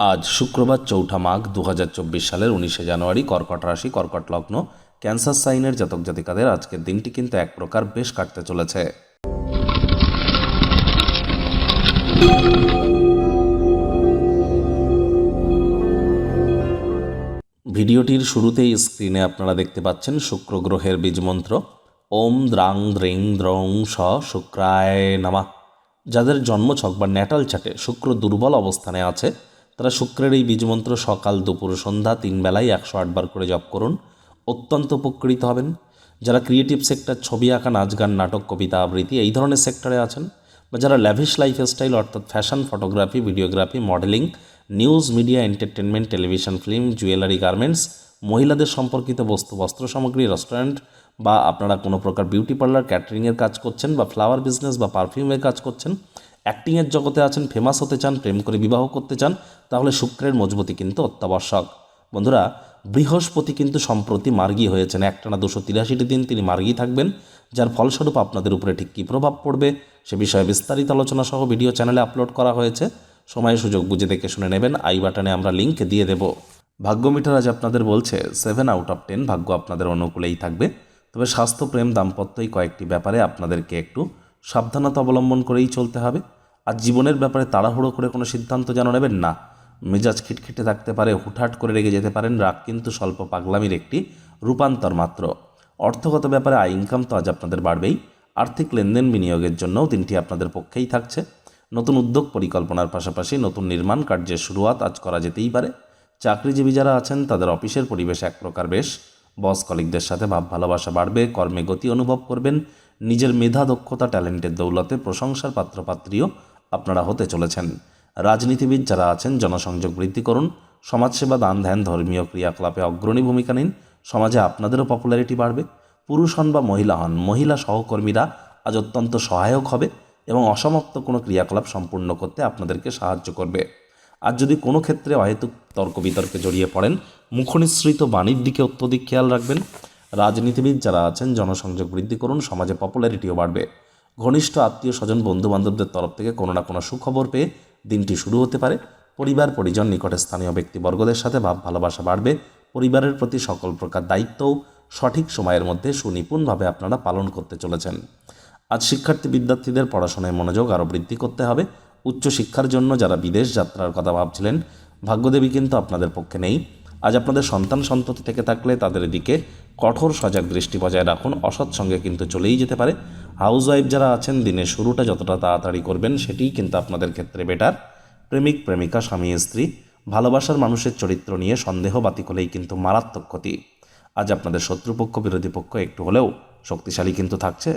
আজ শুক্রবার চৌঠা মাঘ দু হাজার চব্বিশ সালের উনিশে জানুয়ারি কর্কট রাশি, কর্কট লগ্ন, ক্যান্সার সাইনের জাতক জাতিকাদের আজকের দিনটি কিন্তু এক প্রকার বেশ কাটতে চলেছে। ভিডিওটির শুরুতেই স্ক্রিনে আপনারা দেখতে পাচ্ছেন শুক্র গ্রহের বীজমন্ত্র। ওম দ্রাং দ্রিং দ্রং স শুক্রায় নামা। যাদের জন্মছক বা ন্যাটাল চাটে শুক্র দুর্বল অবস্থানে আছে তারা শুক্রের এই বীজমন্ত্র সকাল দুপুর সন্ধ্যা তিন বেলায় একশো আটবার করে জপ করুন। অত্যন্ত উপকৃত হবেন। যারা ক্রিয়েটিভ সেক্টর ছবি আঁকা, নাচ গান, নাটক, কবিতা, আবৃত্তি এই ধরনের সেক্টরে আছেন বা যারা ল্যাভিশ লাইফ স্টাইল অর্থাৎ fashion photography videography modelling news media entertainment television film jewellery garments মহিলাদের সম্পর্কিত বস্তু, বস্ত্র সামগ্রী রেস্টুরেন্ট বা আপনারা কোনো প্রকার বিউটি পার্লার ক্যাটারিংয়ের কাজ করছেন বা ফ্লাওয়ার বিজনেস বা পারফিউমের কাজ করছেন অ্যাক্টিংয়ের জগতে আছেন ফেমাস হতে চান, প্রেম করে বিবাহ করতে চান, তাহলে শুক্রের মজবুতি কিন্তু অত্যাবশ্যক। বন্ধুরা, বৃহস্পতি কিন্তু সম্প্রতি মার্গী হয়েছেন। একটানা দুশো তিরাশিটি দিন তিনি মার্গী থাকবেন, যার ফলস্বরূপ আপনাদের উপরে ঠিক কী প্রভাব পড়বে সে বিষয়ে বিস্তারিত আলোচনা সহ ভিডিও চ্যানেলে আপলোড করা হয়েছে। সময়, সুযোগ বুঝে দেখে শুনে নেবেন। আই বাটনে আমরা লিঙ্ক দিয়ে দেব। ভাগ্য মিটার আজ আপনাদের বলছে সেভেন আউট অফ টেন ভাগ্য আপনাদের অনুকূলেই থাকবে। তবে স্বাস্থ্য, প্রেম দাম্পত্য এই কয়েকটি ব্যাপারে আপনাদেরকে একটু সাবধানতা অবলম্বন করেই চলতে হবে। আর জীবনের ব্যাপারে তাড়াহুড়ো করে কোনো সিদ্ধান্ত যেন নেবেন না। মেজাজ খিটখিটে থাকতে পারে, হুটহাট করে রেগে যেতে পারেন, রাগ কিন্তু স্বল্প পাগলামির একটি রূপান্তর মাত্র। অর্থগত ব্যাপারে আয় ইনকাম তো আজ আপনাদের বাড়বেই। আর্থিক লেনদেন বিনিয়োগের জন্যও দিনটি আপনাদের পক্ষেই থাকছে। নতুন উদ্যোগ পরিকল্পনার পাশাপাশি নতুন নির্মাণ কার্যের শুরুয়াত আজ করা যেতেই পারে। চাকরিজীবী যারা আছেন, তাদের অফিসের পরিবেশ এক প্রকার বেশ। বস কলিকদের সাথে ভাব ভালোবাসা বাড়বে, কর্মে গতি অনুভব করবেন। নিজের মেধা, দক্ষতা, ট্যালেন্টের দৌলতে প্রশংসার পাত্রপাত্রীও আপনারা হতে চলেছেন। রাজনীতিবিদ যারা আছেন, জনসংযোগ বৃদ্ধি করুন, সমাজসেবা দান, ধ্যান, ধর্মীয় ক্রিয়াকলাপে অগ্রণী ভূমিকা নিন, সমাজে আপনাদেরও পপুলারিটি বাড়বে। পুরুষ হন বা মহিলা হন, মহিলা সহকর্মীরা আজ অত্যন্ত সহায়ক হবে এবং অসমাপ্ত কোনো ক্রিয়াকলাপ সম্পূর্ণ করতে আপনাদেরকে সাহায্য করবে। আর যদি কোনো ক্ষেত্রে অহেতুক তর্ক বিতর্কে জড়িয়ে পড়েন, মুখনিসৃত বাণীর দিকে অত্যধিক খেয়াল রাখবেন। রাজনীতিবিদ যারা আছেন, জনসংযোগ বৃদ্ধি করুন, সমাজে পপুলারিটিও বাড়বে। ঘনিষ্ঠ আত্মীয় স্বজন বন্ধু বান্ধবদের তরফ থেকে কোনো না কোনো সুখবর পেয়ে দিনটি শুরু হতে পারে। পরিবার, পরিজন, নিকটে স্থানীয় ব্যক্তিবর্গদের সাথে ভাব, ভালোবাসা বাড়বে। পরিবারের প্রতি সকল প্রকার দায়িত্বও সঠিক সময়ের মধ্যে সুনিপুণভাবে আপনারা পালন করতে চলেছেন। আজ শিক্ষার্থী বিদ্যার্থীদের পড়াশোনায় মনোযোগ আরও বৃদ্ধি করতে হবে। উচ্চশিক্ষার জন্য যারা বিদেশ যাত্রার কথা ভাবছিলেন, ভাগ্যদেবী কিন্তু আপনাদের পক্ষে নেই। আজ আপনাদের সন্তান সন্ততি থেকে থাকলে তাদের দিকে কঠোর সজাগ দৃষ্টি বজায় রাখুন। অসৎ সঙ্গে কিন্তু চলেই যেতে পারে। হাউস ওয়াইফ যারা আছেন, দিনের শুরুটা যতটা তাড়াতাড়ি করবেন, সেটিই কিন্তু আপনাদের ক্ষেত্রে বেটার প্রেমিক, প্রেমিকা, স্বামী, স্ত্রী, ভালোবাসার মানুষের চরিত্র নিয়ে সন্দেহ বাতিক হলেই কিন্তু মারাত্মক ক্ষতি। আজ আপনাদের শত্রুপক্ষ, বিরোধী পক্ষ একটু হলেও শক্তিশালী কিন্তু থাকছে।